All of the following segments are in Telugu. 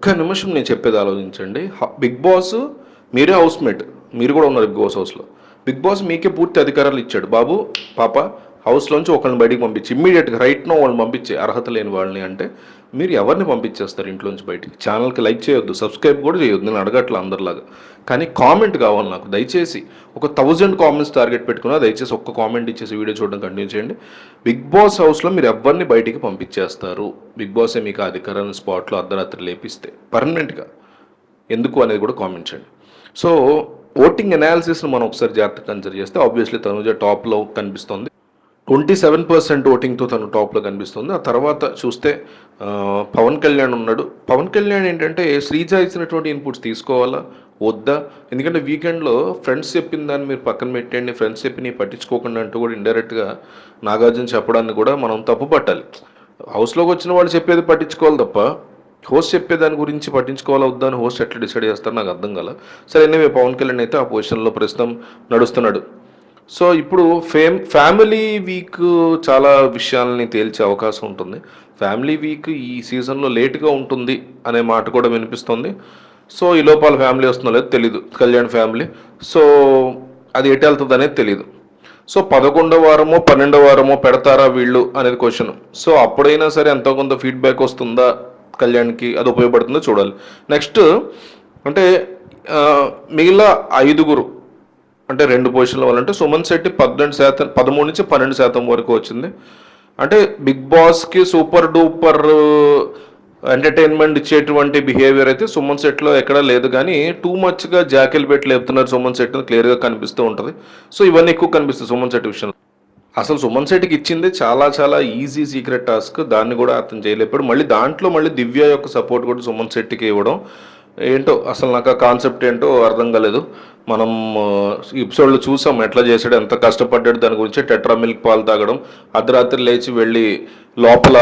ఒక్క నిమిషం నేను చెప్పేది ఆలోచించండి. బిగ్ బాస్ మీరే హౌస్మేట్. మీరు కూడా ఉన్నారు బిగ్ బాస్ హౌస్లో. బిగ్ బాస్ మీకే పూర్తి అధికారాలు ఇచ్చాడు. బాబు పాప హౌస్లోంచి ఒకరిని బయటికి పంపించి ఇమ్మీడియట్గా రైట్ నో వాళ్ళని పంపించే అర్హత లేని వాళ్ళని అంటే మీరు ఎవరిని పంపించేస్తారు ఇంట్లోంచి బయటికి? ఛానల్కి లైక్ చేయొద్దు సబ్స్క్రైబ్ కూడా చేయొద్దు నేను అడగట్లా అందరిలాగా. కానీ కామెంట్ కావాలి నాకు దయచేసి ఒక థౌజండ్ కామెంట్స్ టార్గెట్ పెట్టుకున్నా దయచేసి ఒక్క కామెంట్ ఇచ్చేసి వీడియో చూడడం కంటిన్యూ చేయండి. బిగ్ బాస్ హౌస్లో మీరు ఎవరిని బయటికి పంపించేస్తారు? బిగ్ బాసే మీకు అధికారాన్ని స్పాట్లో అర్ధరాత్రి లేపిస్తే పర్మనెంట్గా. ఎందుకు అనేది కూడా కామెంట్ చేయండి. సో ఓటింగ్ అనాలిసిస్ని మనం ఒకసారి జాగ్రత్తగా కన్సిడర్ చేస్తే ఆబ్వియస్లీ తనుజ టాప్లో కనిపిస్తుంది. ట్వంటీ సెవెన్ పర్సెంట్ ఓటింగ్తో తను టాప్లో కనిపిస్తుంది. ఆ తర్వాత చూస్తే పవన్ కళ్యాణ్ ఉన్నాడు. పవన్ కళ్యాణ్ ఏంటంటే శ్రీజ ఇచ్చినటువంటి ఇన్పుట్స్ తీసుకోవాలా? వద్దా? ఎందుకంటే వీకెండ్లో ఫ్రెండ్స్ చెప్పిన దాన్ని మీరు పక్కన పెట్టండి ఫ్రెండ్స్ చెప్పి పట్టించుకోకుండా అంటూ కూడా ఇండైరెక్ట్గా నాగార్జున చెప్పడాన్ని కూడా మనం తప్పు పట్టాలి. హౌస్లోకి వచ్చిన వాళ్ళు చెప్పేది పట్టించుకోవాలి తప్ప హోస్ట్ చెప్పేదాని గురించి పట్టించుకోవాలా వద్దా అని హోస్ట్ ఎట్లా డిసైడ్ చేస్తారు నాకు అర్థం కాల. సరే ఎనివే పవన్ కళ్యాణ్ అయితే ఆ పొజిషన్లో ప్రస్తుతం నడుస్తున్నాడు. సో ఇప్పుడు ఫేమ్ ఫ్యామిలీ వీక్ చాలా విషయాలని తేల్చే అవకాశం ఉంటుంది. ఫ్యామిలీ వీక్ ఈ సీజన్లో లేట్గా ఉంటుంది అనే మాట కూడా వినిపిస్తుంది. సో ఈ లోపల ఫ్యామిలీ వస్తుందో లేదో తెలీదు. కళ్యాణ్ ఫ్యామిలీ. సో అది ఎటు వెళ్తుంది అనేది తెలీదు. సో పదకొండో వారమో పన్నెండో వారమో పెడతారా వీళ్ళు అనేది క్వశ్చన్ సో అప్పుడైనా సరే ఎంతో కొంత ఫీడ్బ్యాక్ వస్తుందా కళ్యాణ్కి? అది ఉపయోగపడుతుందో చూడాలి. నెక్స్ట్ అంటే మిగిలిన ఐదుగురు అంటే రెండు పొజిషన్ల వాళ్ళంటే సుమన్ శెట్టి పద్నెండు శాతం పదమూడు నుంచి పన్నెండు శాతం వరకు వచ్చింది. అంటే బిగ్ బాస్కి సూపర్ డూపర్ ఎంటర్టైన్మెంట్ ఇచ్చేటువంటి బిహేవియర్ అయితే సుమన్ సెట్లో ఎక్కడా లేదు. కానీ టూ మచ్గా జాకెల్ పెట్టి లేపుతున్నారు సుమన్ సెట్ క్లియర్గా కనిపిస్తూ ఉంటుంది. సో ఇవన్నీ ఎక్కువ కనిపిస్తుంది సుమన్ సెట్ విషయంలో. అసలు సుమన్ సెట్కి ఇచ్చింది చాలా చాలా ఈజీ సీక్రెట్ టాస్క్ దాన్ని కూడా అతను చేయలేపాడు మళ్ళీ దాంట్లో మళ్ళీ దివ్య యొక్క సపోర్ట్ కూడా సుమన్ సెట్కి ఇవ్వడం ఏంటో అసలు నాకు ఆ కాన్సెప్ట్ ఏంటో అర్థం కాలేదు. మనం ఎపిసోడ్లో చూసాం ఎట్లా చేసాడు ఎంత కష్టపడ్డాడు దాని గురించి టెట్రా మిల్క్ పాలు తాగడం అర్ధరాత్రి లేచి వెళ్ళి లోపల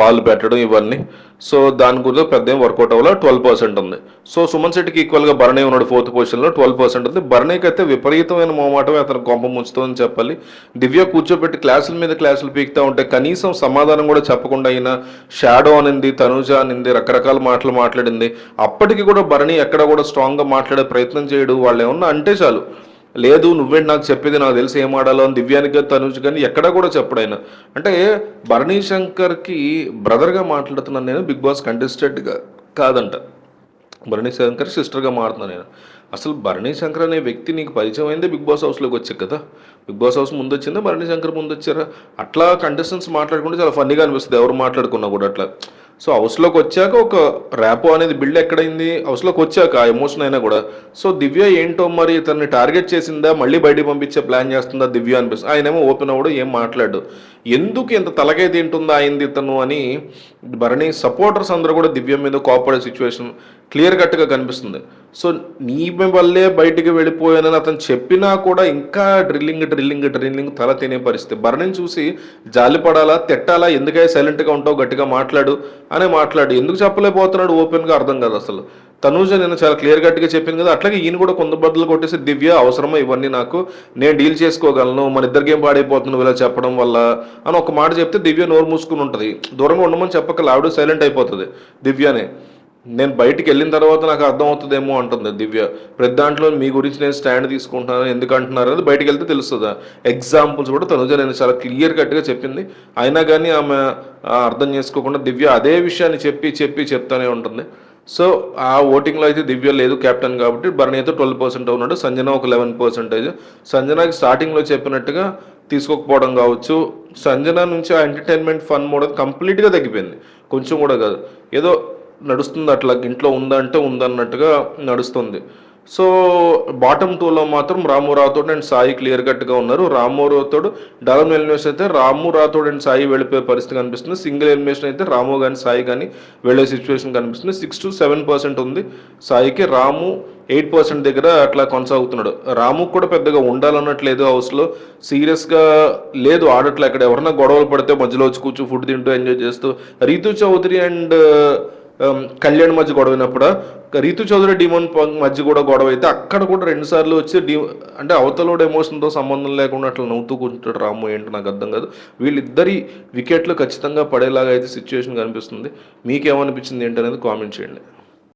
పాలు పెట్టడం ఇవన్నీ. సో దాని గురించి పెద్ద ఏం వర్కౌట్ అవ్వాలి ట్వెల్వ్ పర్సెంట్ ఉంది. సో సుమన్ శెట్టికి ఈక్వల్గా భరణి ఉన్నాడు ఫోర్త్ పొజిషన్లో ట్వెల్వ్ పర్సెంట్ ఉంది. భరణికి అయితే విపరీతమైన మోమాటమే అతను కొంప ముంచుతుందని చెప్పాలి. దివ్య కూర్చోబెట్టి క్లాసుల మీద క్లాసులు పీకుతూ ఉంటే కనీసం సమాధానం కూడా చెప్పకుండా అయినా షాడో అనింది తనుజ అనింది రకరకాల మాటలు మాట్లాడింది. అప్పటికి కూడా భరణి ఎక్కడ కూడా స్ట్రాంగ్గా మాట్లాడే ప్రయత్నం చేయడు. వాళ్ళు ఏమన్నా అంటే చాలు. లేదు నువ్వేంటి నాకు చెప్పేది నాకు తెలిసి ఏం ఆడాలో అని దివ్యానికి తనుజ్ కానీ ఎక్కడా కూడా చెప్పడైనా అంటే భరణీ శంకర్కి బ్రదర్గా మాట్లాడుతున్నాను నేను బిగ్ బాస్ కంటెస్టెంట్గా కాదంట. భరణీ శంకర్ సిస్టర్గా మారుతున్నాను నేను. అసలు భరణి శంకర్ అనే వ్యక్తి నీకు పరిచయం అయిందే బిగ్ బాస్ హౌస్లోకి వచ్చాక కదా? బిగ్ బాస్ హౌస్ ముందు వచ్చిందా భరణి శంకర్ ముందు వచ్చారా అట్లా కంటెస్టెంట్స్ మాట్లాడుకుంటే చాలా ఫన్నీగా అనిపిస్తుంది. ఎవరు మాట్లాడుకున్నా కూడా అట్లా. సో హౌస్లోకి వచ్చాక ఒక ర్యాపో అనేది బిల్డ్ ఎక్కడైంది? హౌస్లోకి వచ్చాక ఆ ఎమోషన్ అయినా కూడా. సో దివ్య ఏంటో మరి తనని టార్గెట్ చేసిందా? మళ్ళీ బయటికి పంపించే ప్లాన్ చేస్తుందా దివ్య అనిపిస్తుంది. ఆయనేమో ఓపెన్ అవ్వడు ఏం మాట్లాడు ఎందుకు ఇంత తలకై తింటుందా అయింది తను అని భరణి సపోర్టర్స్ అందరూ కూడా దివ్య మీద కోపడే సిచ్యువేషన్ క్లియర్ కట్గా కనిపిస్తుంది. సో నీ వల్లే బయటికి వెళ్ళిపోయానని అతను చెప్పినా కూడా ఇంకా డ్రిల్లింగ్ డ్రిల్లింగ్ డ్రిల్లింగ్ తల తినే పరిస్థితి. భరణిని చూసి జాలిపడాలా తిట్టాలా ఎందుకై సైలెంట్గా ఉంటావు గట్టిగా మాట్లాడు అనే మాట్లాడు. ఎందుకు చెప్పలేకపోతున్నాడు? ఓపెన్గా అర్థం కాదు అసలు. తనూజ నేను చాలా క్లియర్ కట్గా చెప్పింది కదా అట్లాగే ఈయన కూడా కొంత బద్దలు కొట్టేసి దివ్య అవసరమో ఇవన్నీ నాకు? నేను డీల్ చేసుకోగలను మన ఇద్దరికి ఏం పాడైపోతున్నావు ఇలా చెప్పడం వల్ల అని ఒక మాట చెప్తే దివ్య నోరు మూసుకుని ఉంటుంది. దూరంగా ఉండమని చెప్పక ఆవిడ సైలెంట్ అయిపోతుంది. దివ్యనే. నేను బయటికి వెళ్ళిన తర్వాత నాకు అర్థం అవుతుందేమో అంటుంది దివ్య. ప్రతి దాంట్లో మీ గురించి నేను స్టాండ్ తీసుకుంటున్నాను ఎందుకు అంటున్నారు అనేది బయటికి వెళ్తే తెలుస్తుందా? ఎగ్జాంపుల్స్ కూడా తనుజ నేను చాలా క్లియర్ కట్గా చెప్పింది. అయినా కానీ ఆమె అర్థం చేసుకోకుండా దివ్య అదే విషయాన్ని చెప్పి చెప్పి చెప్తానే ఉంటుంది. సో ఆ ఓటింగ్లో అయితే దివ్య లేదు కెప్టెన్ కాబట్టి భరణి అయితే ట్వెల్వ్ పర్సెంట్ ఉన్నాడు సంజన ఒక లెవెన్ పర్సెంటేజ్ సంజనకి స్టార్టింగ్లో చెప్పినట్టుగా తీసుకోకపోవడం కావచ్చు. సంజన నుంచి ఆ ఎంటర్టైన్మెంట్ ఫన్ మోడల్ కంప్లీట్గా తగ్గిపోయింది. కొంచెం కూడా కాదు. ఏదో నడుస్తుంది అట్లా ఇంట్లో ఉందంటే ఉందన్నట్టుగా నడుస్తుంది. సో బాటమ్ టూలో మాత్రం రాము రాథోడ్ అండ్ సాయి క్లియర్ కట్గా ఉన్నారు. రాము రాథోడ్ డబల్ ఎలిమినేషన్ అయితే రాము రాథోడ్ అండ్ సాయి వెళ్ళిపోయే పరిస్థితి కనిపిస్తుంది. సింగిల్ ఎలిమినేషన్ అయితే రాము కానీ సాయి కానీ వెళ్ళే సిచ్యువేషన్ కనిపిస్తుంది. సిక్స్ టు సెవెన్ పర్సెంట్ ఉంది. సాయికి రాము ఎయిట్ పర్సెంట్ దగ్గర అట్లా కొనసాగుతున్నాడు. రాము కూడా పెద్దగా ఉండాలన్నట్లేదు హౌస్లో సీరియస్గా లేదు ఆడట్లే. అక్కడ ఎవరన్నా గొడవలు పడితే మధ్యలో వచ్చి కూర్చో ఫుడ్ తింటూ ఎంజాయ్ చేస్తూ. రీతు చౌదరి అండ్ Um, కళ్యాణ్ మధ్య గొడవైనప్పుడు రీతు చౌదరి డిమోన్ మధ్య కూడా గొడవ అయితే అక్కడ కూడా రెండు సార్లు వచ్చి డి అంటే అవతలోడు ఎమోషన్తో సంబంధం లేకుండా అట్లా నవ్వుతూ కూర్చుంటాడు రాము ఏంటో నాకు అర్థం కాదు. వీళ్ళిద్దరి వికెట్లు ఖచ్చితంగా పడేలాగా అయితే సిచ్యువేషన్ కనిపిస్తుంది. మీకేమనిపించింది ఏంటనేది కామెంట్ చేయండి.